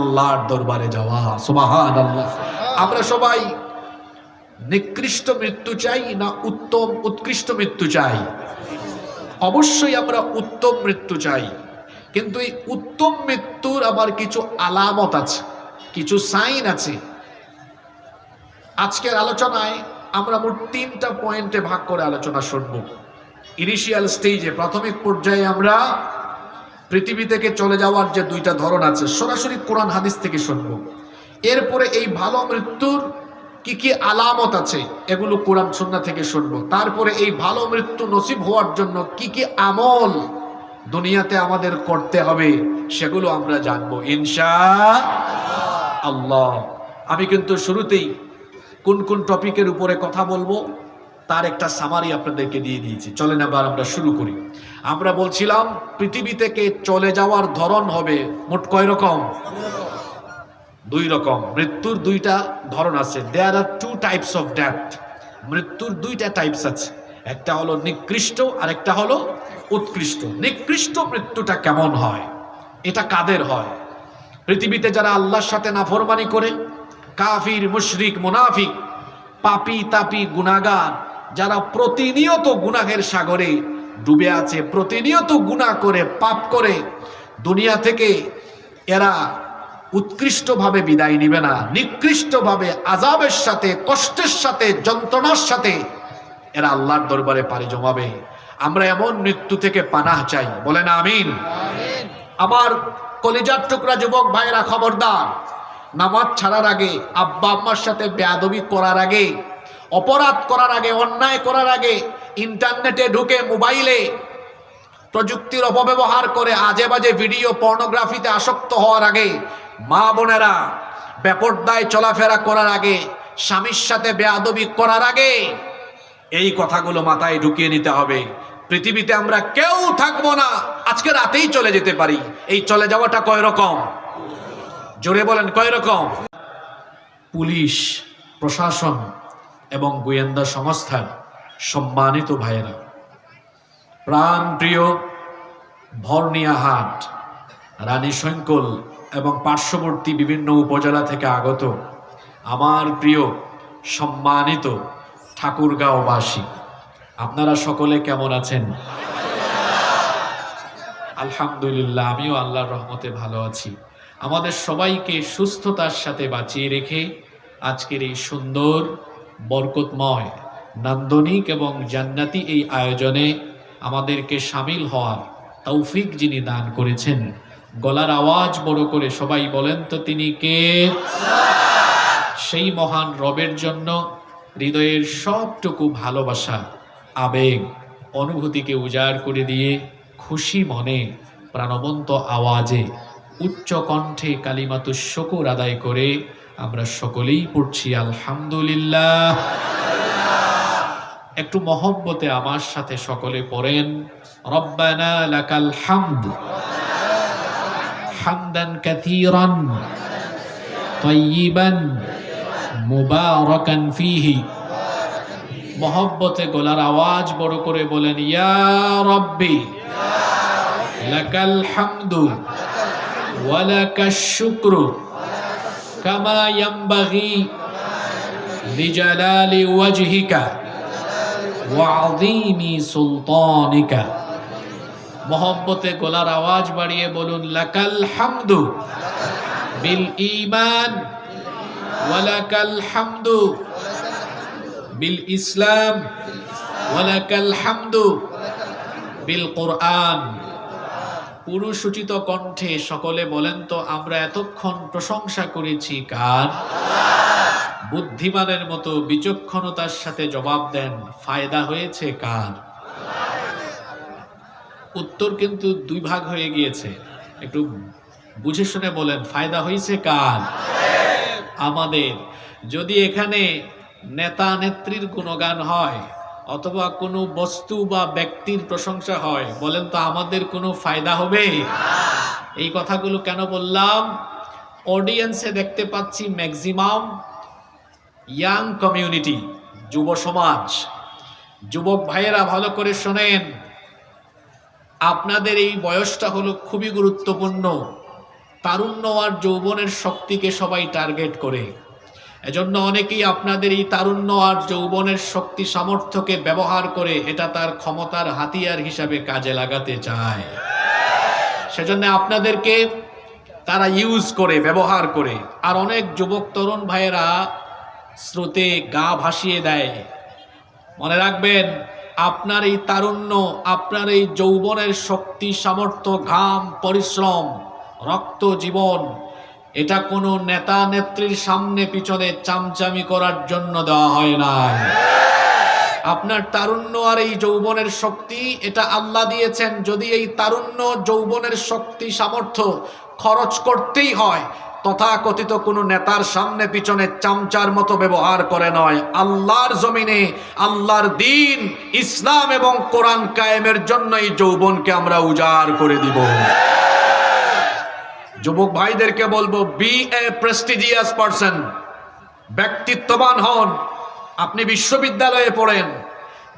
আল্লাহর দরবারে যাওয়া। সুবাহান আল্লাহ আমরা সবাই নিকৃষ্ট মৃত্যু চাই না উত্তম উৎকৃষ্ট মৃত্যু চাই? অবশ্যই আমরা উত্তম মৃত্যু চাই। কিন্তু এই উত্তম মৃত্যুর আবার কিছু আলামত আছে, কিছু সাইন আছে। আজকের আলোচনায় আমরা মোট তিনটা পয়েন্টে ভাগ করে আলোচনা শুনব। ইনিশিয়াল স্টেজে, প্রাথমিক পর্যায়ে আমরা পৃথিবী থেকে চলে যাওয়ার যে দুইটা ধরন আছে, সরাসরি কোরআন হাদিস থেকে শুনব। এরপরে এই ভালো মৃত্যুর কি কি আলামত আছে, এগুলো কোরআন সুন্না থেকে শুনব। তারপরে এই ভালো মৃত্যু নসিব হওয়ার জন্য কি কি আমল দুনিয়াতে আমাদের করতে হবে, সেগুলো আমরা জানব। ইনশা আল্লাহ। আমি কিন্তু শুরুতেই কোন কোন টপিকের উপরে কথা বলব, তার একটা সামারি আপনাদেরকে দিয়ে দিয়েছি। চলেন আবার আমরা শুরু করি। আমরা বলছিলাম, পৃথিবী থেকে চলে যাওয়ার ধরন হবে মোট কয় রকম? দুই রকম। মৃত্যুর দুইটা ধরন আছে। There are two types of death মৃত্যুর দুইটা টাইপস আছে। একটা হলো নিকৃষ্ট আর একটা হলো উৎকৃষ্ট। নিকৃষ্ট মৃত্যুটা কেমন হয়? এটা কাদের হয়? পৃথিবীতে যারা আল্লাহর সাথে নাফরমানি করে, কাফির, মুশরিক, মুনাফিক, পাপি, তাপি, গুনাগার, যারা প্রতিনিয়ত গুনাহের সাগরে ডুবে আছে, প্রতিনিয়ত গুনাহ করে, পাপ করে, দুনিয়া থেকে এরা উৎকৃষ্টভাবে বিদায় নিবে না, নিকৃষ্টভাবে আজাবের সাথে, কষ্টের সাথে, যন্ত্রণার সাথে এরা আল্লাহর দরবারে পাড়ি জমাবে। আমরা এমন মৃত্যু থেকে পানাহ চাই। বলেন আমিন। আমার কলিজার টুকরা যুবক ভাইরা খবরদার, নামাজ ছাড়ার আগে, আব্বা আম্মার সাথে বেয়াদবি করার আগে, অপরাধ করার আগে, অন্যায় করার আগে ইন্টারনেটে ঢুকে মোবাইলে প্রযুক্তির অপব্যবহার করে আজে বাজে ভিডিও পর্নোগ্রাফিতে আসক্ত হওয়ার আগে মা বোনেরা বেপরদায় চলাফেরা করার আগে, স্বামীর সাথে বেয়াদবি করার আগে এই কথাগুলো মাথায় ঢুকিয়ে নিতে হবে। পৃথিবীতে আমরা কেউ থাকব না। আজকে রাতেই চলে যেতে পারি। এই চলে যাওয়াটা কয় রকম জোরে বলেন কয় রকম পুলিশ, প্রশাসন এবং গোয়েন্দা সংস্থার সম্মানিত ভাইয়েরা, প্রাণ প্রিয় ভর্নিয়াহাট রানী শঙ্কল এবং পার্শ্ববর্তী বিভিন্ন উপজেলা থেকে আগত আমার প্রিয় সম্মানিত ঠাকুরগাঁওবাসী, আপনারা সকলে কেমন আছেন? আলহামদুলিল্লাহ, আমিও আল্লাহর রহমতে ভালো আছি। আমাদের সবাইকে সুস্থতার সাথে বাঁচিয়ে রেখে আজকের এই সুন্দর, বরকতময় নান্দনিক এবং জান্নাতি এই আয়োজনে আমাদেরকে সামিল হওয়ার তৌফিক যিনি দান করেছেন। গলার আওয়াজ বড় করে সবাই বলেন তো তিনি কে? সেই মহান রবের জন্য হৃদয়ের সবটুকু ভালোবাসা, আবেগ, অনুভূতিকে উজাড় করে দিয়ে খুশি মনে প্রাণবন্ত আওয়াজে উচ্চ কণ্ঠে কালিমাতু শকুর আদায় করে আমরা সকলেই পড়ছি আলহামদুলিল্লাহ। একটু মহব্বতে আমার সাথে সকলে পড়েন, রব্বানা লাকাল হামদ, হামদান কাথীরান তৈবান মুবারকান ফিহি। মহব্বতে গলার আওয়াজ বড় করে বলেন, ইয়া রব্বি, লাকাল হামদু, ওয়ালাকাশ শুকরু, কামা ইয়ামবাগি লিজালালি ওয়াজহিকা। ওয়াযীমি সুলতানিকা। মহব্বতে গলার আওয়াজ বাড়িয়ে বলুন, লাকাল হামদু বিল ঈমান ওয়ালাকাল হামদু বিল ইসলাম ওয়ালাকাল হামদু বিল কোরআন। পুরুষোচিত কণ্ঠে সকলে বলেন তো, আমরা এতক্ষণ প্রশংসা করেছি কার? বুদ্ধিমানের মতো বিচক্ষণতার সাথে জবাব দেন, ফায়দা হয়েছে কার? উত্তর কিন্তু দুই ভাগ হয়ে গিয়েছে। একটু বুঝে শুনে বলেন, ফায়দা হয়েছে কার? আমাদের, যদি এখানে নেতা নেত্রীর কোনো গান হয় অথবা কোনো বস্তু বা ব্যক্তির প্রশংসা হয়, বলেন তো আমাদের কোনো ফায়দা হবে? এই কথাগুলো কেন বললাম? অডিয়েন্সে দেখতে পাচ্ছি ম্যাক্সিমাম ইয়াং কমিউনিটি যুব সমাজ, যুবক ভাইয়েরা ভালো করে শোনেন। আপনাদের এই বয়সটা হলো খুবই গুরুত্বপূর্ণ। তারুণ্য আর যৌবনের শক্তিকে সবাই টার্গেট করে। এজন্য অনেকেই আপনাদের এই তারুণ্য আর যৌবনের শক্তি সামর্থ্যকে ব্যবহার করে এটা তার ক্ষমতার হাতিয়ার হিসাবে কাজে লাগাতে চায়। সেজন্য আপনাদেরকে তারা ইউজ করে, ব্যবহার করে। আর অনেক যুবক, তরুণ ভাইয়েরা স্রোতে গা ভাসিয়ে দেয়। মনে রাখবেন, আপনার এই তারুণ্য, আপনার এই যৌবনের শক্তি, সামর্থ্য, ঘাম, পরিশ্রম, রক্ত, জীবন, এটা কোনো নেতা নেত্রীর সামনে পিছনে চামচামি করার জন্য দেওয়া হয় নাই। আপনার তারুণ্য আর এই যৌবনের শক্তি, এটা আল্লাহ দিয়েছেন, যদি এই তারুণ্য, যৌবনের শক্তি, সামর্থ্য খরচ করতেই হয় তথাকথিত কোনো নেতার সামনে, পিছনে চামচার মতো ব্যবহার করে নয়। আল্লাহর জমিনে, আল্লাহর দিন, ইসলাম এবং কোরআন কায়েমের জন্য এই যৌবনকে আমরা উজাড় করে দিব। যুবক ভাইদেরকে বলব বি এ প্রেস্টিজিয়াস পারসন ব্যক্তিত্ববান হন। আপনি বিশ্ববিদ্যালয়ে পড়েন।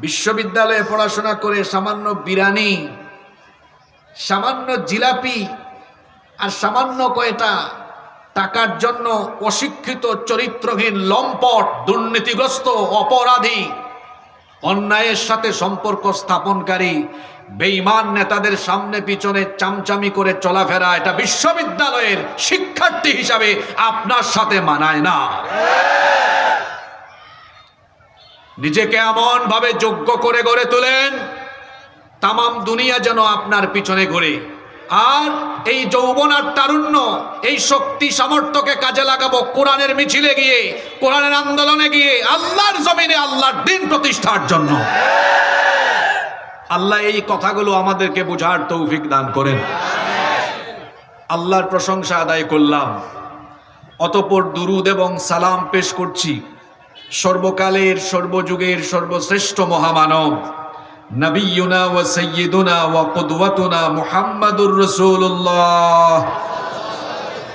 বিশ্ববিদ্যালয়ে পড়াশোনা করে সামান্য বিরানি, সামান্য জিলাপি আর সামান্য কয়টা টাকার জন্য অশিক্ষিত চরিত্রহীন লম্পট, দুর্নীতিগ্রস্ত, অপরাধী, অন্যায়ের সাথে সম্পর্ক স্থাপনকারী, বেঈমান নেতাদের সামনে পিছনে চামচামি করে চলাফেরা, এটা বিশ্ববিদ্যালয়ের শিক্ষার্থী হিসাবে আপনার সাথে মানায় না। নিজেকে এমন ভাবে যোগ্য করে গড়ে তোলেন, তামাম দুনিয়া যেন আপনার পিছনে ঘুরে। আর এই যৌবন আর তারুণ্য, এই শক্তি সামর্থ্যকে কাজে লাগাবো কোরআনের মিছিলে গিয়ে, কোরআনের আন্দোলনে গিয়ে, আল্লাহর জমিনে আল্লাহর দিন প্রতিষ্ঠার জন্য। আল্লাহ এই কথাগুলো আমাদেরকে বোঝার তৌফিক দান করেন। আল্লাহর প্রশংসা আদায় করলাম। অতপর দুরুদ এবং সালাম পেশ করছি। সর্বকালের, সর্বযুগের সর্বশ্রেষ্ঠ মহামানব। নবিয়ুনা ও সৈয়দুনা ও কুদওয়াতুনা মুহাম্মাদুর রাসূলুল্লাহ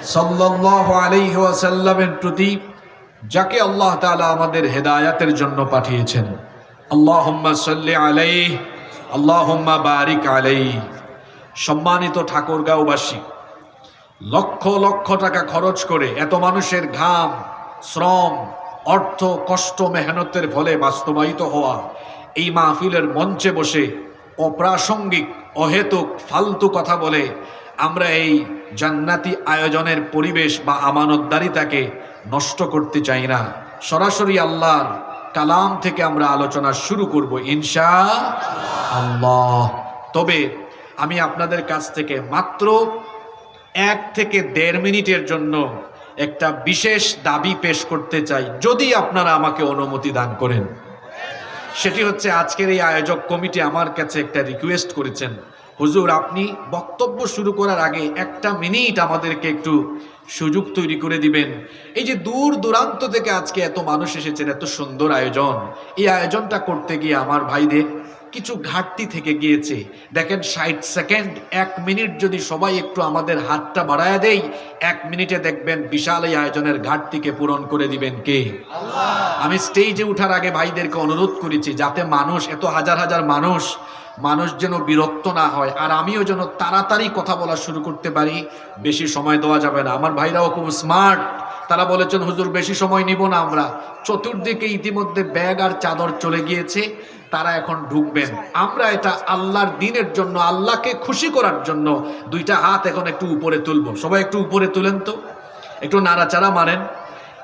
সাল্লাল্লাহু আলাইহি ওয়াসাল্লামের প্রতি, যাকে আল্লাহ তাআলা আমাদের হেদায়াতের জন্য পাঠিয়েছেন। আল্লাহুম্মা সাল্লি আলাইহি, আল্লাহুম্মা বারিক আলাইহি। সম্মানিত ঠাকুরগাঁওবাসী লক্ষ লক্ষ টাকা খরচ করে এত মানুষের ঘাম, শ্রম, অর্থ, কষ্ট, মেহনতের ফলে বাস্তবায়িত হওয়া এই মাহফিলের মঞ্চে বসে অপ্রাসঙ্গিক, অহেতুক, ফালতু কথা বলে আমরা এই জান্নাতি আয়োজনের পরিবেশ বা আমানতদারিতাকে নষ্ট করতে চাই না। সরাসরি আল্লাহর কালাম থেকে আমরা আলোচনা শুরু করব ইনশা আল্লাহ। তবে আমি আপনাদের কাছ থেকে মাত্র এক থেকে দেড় মিনিটের জন্য একটা বিশেষ দাবি পেশ করতে চাই। যদি আপনারা আমাকে অনুমতি দান করেন। সেটি হচ্ছে আজকের এই আয়োজক কমিটি আমার কাছে একটা রিকোয়েস্ট করেছেন। হুজুর, আপনি বক্তব্য শুরু করার আগে একটা মিনিট আমাদেরকে একটু সুযোগ তৈরি করে দিবেন। এই যে দূর দূরান্ত থেকে আজকে এত মানুষ এসেছেন, এত সুন্দর আয়োজন। এই আয়োজনটা করতে গিয়ে আমার ভাইদের কিছু ঘাটতি থেকে গিয়েছে। দেখেন ষাট সেকেন্ড এক মিনিট যদি সবাই একটু আমাদের হাতটা বাড়ায় দেই এক মিনিটে দেখবেন বিশাল এই আয়োজনের ঘাটতিকে পূরণ করে দিবেন কে? আমি স্টেজে ওঠার আগে ভাইদেরকে অনুরোধ করেছি যাতে মানুষ এত হাজার হাজার মানুষ মানুষ যেন বিরক্ত না হয় আর আমিও যেন তাড়াতাড়ি কথা বলা শুরু করতে পারি বেশি সময় দেওয়া যাবে না। আমার ভাইরাও খুব স্মার্ট তারা বলেছেন হুজুর বেশি সময় নিব না আমরা। চতুর্দিকে ইতিমধ্যে ব্যাগ আর চাদর চলে গিয়েছে। তারা এখন ঢুকবেন। আমরা এটা আল্লাহর দিনের জন্য, আল্লাহকে খুশি করার জন্য দুইটা হাত এখন একটু উপরে তুলব। সবাই একটু উপরে তুলেন তো। একটু নাড়াচাড়া মারেন।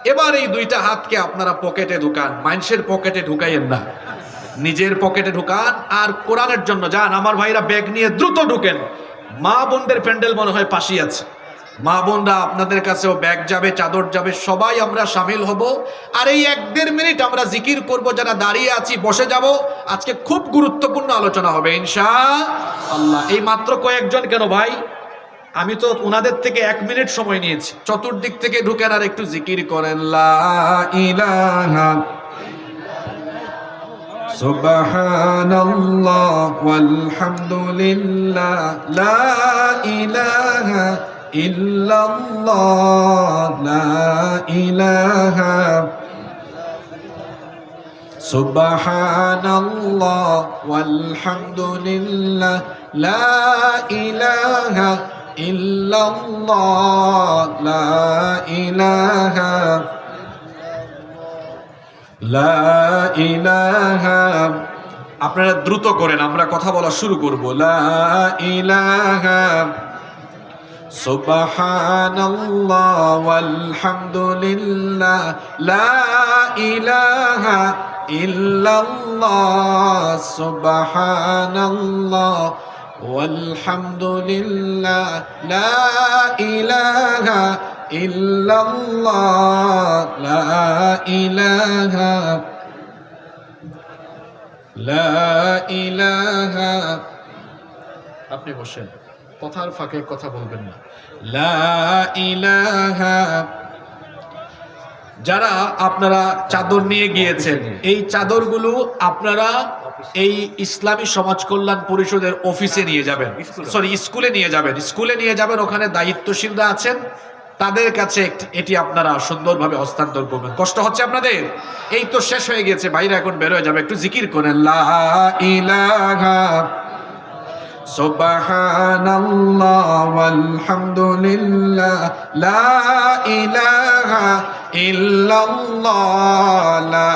এবার এই দুইটা হাতকে আপনারা পকেটে ঢুকান। মানুষের পকেটে ঢুকাইয়েন না। নিজের পকেটে ঢুকান আর কোরআনের জন্য যান। আমার ভাইরা ব্যাগ নিয়ে দ্রুত ঢুকেন। মা বোনদের প্যান্ডেল মনে হয় পাশেই আছে। মা বোনরা আপনাদের কাছেও ব্যাগ যাবে চাদর যাবে সবাই আমরা সামিল হব আর এই এক দেড় মিনিট আমরা জিকির করব যারা দাঁড়িয়ে আছি বসে যাব আজকে খুব গুরুত্বপূর্ণ আলোচনা হবে ইনশা আল্লাহ এই মাত্র কয়েকজন কেন ভাই আমি তো ওনাদের থেকে এক মিনিট সময় নিয়েছি চতুর্দিক থেকে ঢুকেন আর একটু জিকির করেন লা ইলাহা سبحان الله والحمد لله لا إله إلا ইল্লাল্লাহ, লা ইলাহা। সুবহানাল্লাহ, ওয়ালহামদুলিল্লাহ, লা ইলাহা ইল্লাল্লাহ, লা ইলাহা। লা ইলাহা। আপনারা দ্রুত করেন, আমরা কথা বলা শুরু করব। লা ইলাহা। সুবহানাল্লাহ ওয়ালহামদুলিল্লাহ লা ইলাহা ইল্লাল্লাহ সুবহানাল্লাহ ওয়ালহামদুলিল্লাহ লা ইলাহা ইল্লাল্লাহ লা ইলাহা লা ইলাহা আপনি বসেন কথার ফাঁকে কথা বলবেন না। লা ইলাহা। যারা আপনারা চাদর নিয়ে গিয়েছেন এই চাদরগুলো আপনারা এই ইসলামী সমাজ কল্যাণ পরিষদের অফিসে নিয়ে যাবেন। সরি স্কুলে নিয়ে যাবেন। স্কুলে নিয়ে যাবেন ওখানে দায়িত্বশীলরা আছেন। তাদের কাছে একটি- এটি আপনারা সুন্দরভাবে হস্তান্তর করবেন। কষ্ট হচ্ছে আপনাদের? এই তো শেষ হয়ে গেছে বাইরে এখন বেরোয় যাবে। একটু জিকির করেন। লা ইলাহা। সুবহানাল্লাহ ওয়ালহামদুলিল্লাহ লা ইলাহা ইল্লাল্লাহ লা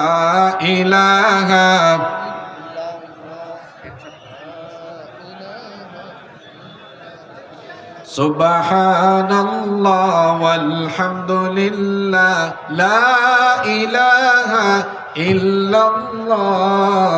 ইলাহা সুবহানাল্লাহ ওয়ালহামদুলিল্লাহ লা ইলাহা ইল্লাল্লাহ।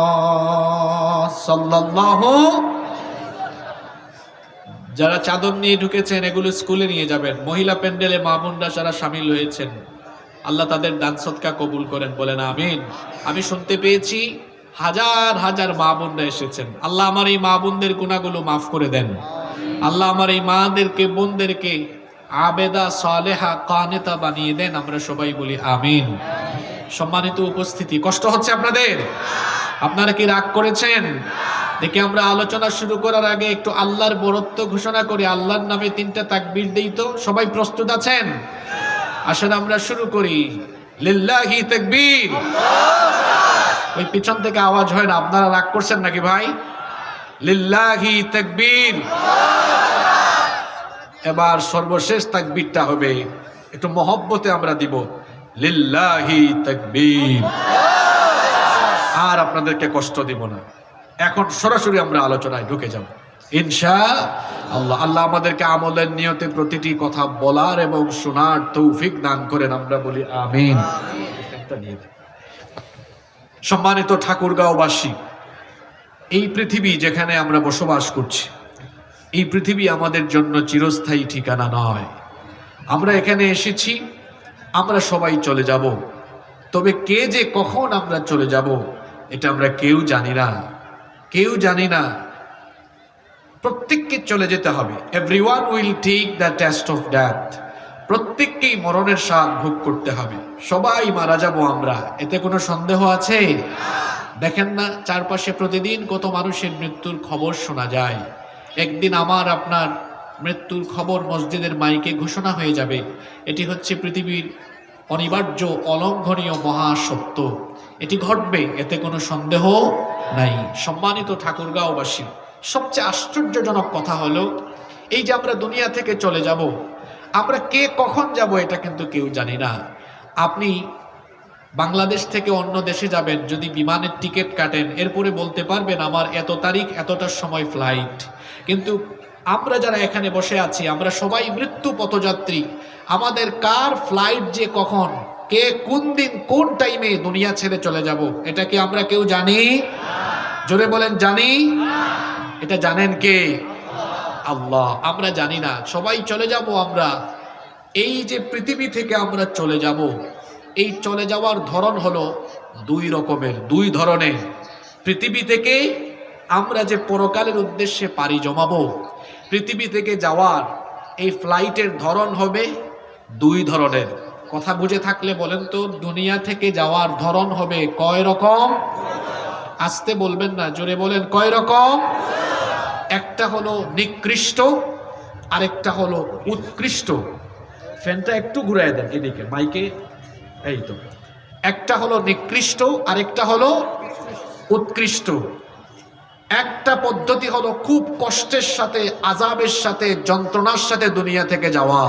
যারা চাদর নিয়ে ঢুকেছেন, এগুলো স্কুলে নিয়ে যাবেন। মহিলা প্যান্ডেলে মা বোনরা যারা সামিল হয়েছেন, আল্লাহ তাদের দান সৎকা কবুল করেন বলেন, আমিন। আমি শুনতে পেয়েছি হাজার হাজার মা বোনরা এসেছেন। আল্লাহ আমার এই মা বোনদের গুণাগুলো মাফ করে দেন। আল্লাহ আমার এই মাদেরকে, বোনদেরকে আবেদা, সালেহা, কানেতা বানিয়ে দেন। আমরা সবাই বলি, আমিন। সম্মানিত উপস্থিতি, কষ্ট হচ্ছে আপনাদের? আপনারা কি রাগ করেছেন? দেখি আমরা আলোচনা শুরু করার আগে একটু আল্লাহর বরত্ব ঘোষণা করি। আল্লাহর নামে তিনটা তাকবির দেই তো। সবাই প্রস্তুত আছেন? আসলে আমরা শুরু করি। লিল্লাহি তাকবীর। ওই পিছন থেকে আওয়াজ হয় না। আপনারা রাগ করছেন নাকি ভাই? লিল্লাহি তাকবীর। এবার সর্বশেষ তাকবীরটা হবে। একটু মহব্বতে আমরা দিব। লিল্লাহি তাকবীর। আর আপনাদেরকে কষ্ট দিব না। এখন সরাসরি আমরা আলোচনায় ঢুকে যাব। ইনশা আল্লাহ আল্লাহ আমাদেরকে আমলের নিয়তে প্রতিটি কথা বলার এবং শোনার তৌফিক দান করেন, আমরা বলি আমিন। সম্মানিত ঠাকুরগাঁওবাসী, এই পৃথিবী যেখানে আমরা বসবাস করছি, এই পৃথিবী আমাদের জন্য চিরস্থায়ী ঠিকানা নয়। আমরা এখানে এসেছি, আমরা সবাই চলে যাব। তবে কে যে কখন আমরা চলে যাব এটা আমরা কেউ জানি না। কেউ জানি না। প্রত্যেককে চলে যেতে হবে। Every one will take the test of death প্রত্যেককেই মরণের স্বাদ ভোগ করতে হবে। সবাই মারা যাব আমরা। এতে কোনো সন্দেহ আছে? দেখেন না, চারপাশে প্রতিদিন কত মানুষের মৃত্যুর খবর শোনা যায়। একদিন আমার, আপনার মৃত্যুর খবর মসজিদের মাইকে ঘোষণা হয়ে যাবে। এটি হচ্ছে পৃথিবীর অনিবার্য, অলঙ্ঘনীয় মহাসত্য। এটি ঘটবে, এতে কোনো সন্দেহ নাই। সম্মানিত ঠাকুরগাঁওবাসী, সবচেয়ে আশ্চর্যজনক কথা হলো, এই যে আমরা দুনিয়া থেকে চলে যাব, আমরা কে, কখন যাব এটা কিন্তু কেউ জানি না। আপনি বাংলাদেশ থেকে অন্য দেশে যাবেন, যদি বিমানের টিকিট কাটেন, এরপরে বলতে পারবেন, আমার এত তারিখ, এতটার সময় ফ্লাইট কিন্তু আমরা যারা এখানে বসে আছি, আমরা সবাই মৃত্যু পথযাত্রী। আমাদের কার ফ্লাইট যে কখন, কে কোন দিন, কোন টাইমে দুনিয়া ছেড়ে চলে যাব, এটা কি আমরা কেউ জানি? জোরে বলেন, জানি? এটা জানেন কে? আল্লাহ। আমরা জানি না। সবাই চলে যাব আমরা। এই যে পৃথিবী থেকে আমরা চলে যাব, এই চলে যাওয়ার ধরন হলো দুই রকমের, দুই ধরনের। পৃথিবী থেকে আমরা যে পরকালের উদ্দেশ্যে পাড়ি জমাবো পৃথিবী থেকে যাওয়ার এই ফ্লাইটের ধরন হবে দুই ধরনের। কথা বুঝে থাকলে বলেন তো, দুনিয়া থেকে যাওয়ার ধরন হবে কয় রকম? আসতে বলবেন না, জোরে বলেন, কয় রকম? একটা হলো নিকৃষ্ট, আরেকটা হলো উৎকৃষ্ট। ফ্যানটা একটু ঘুরাই দেন এদিকে, মাইকে, এই তো। একটা হলো নিকৃষ্ট, আরেকটা হলো উৎকৃষ্ট। একটা পদ্ধতি হলো খুব কষ্টের সাথে আজাবের সাথে যন্ত্রণার সাথে দুনিয়া থেকে যাওয়া।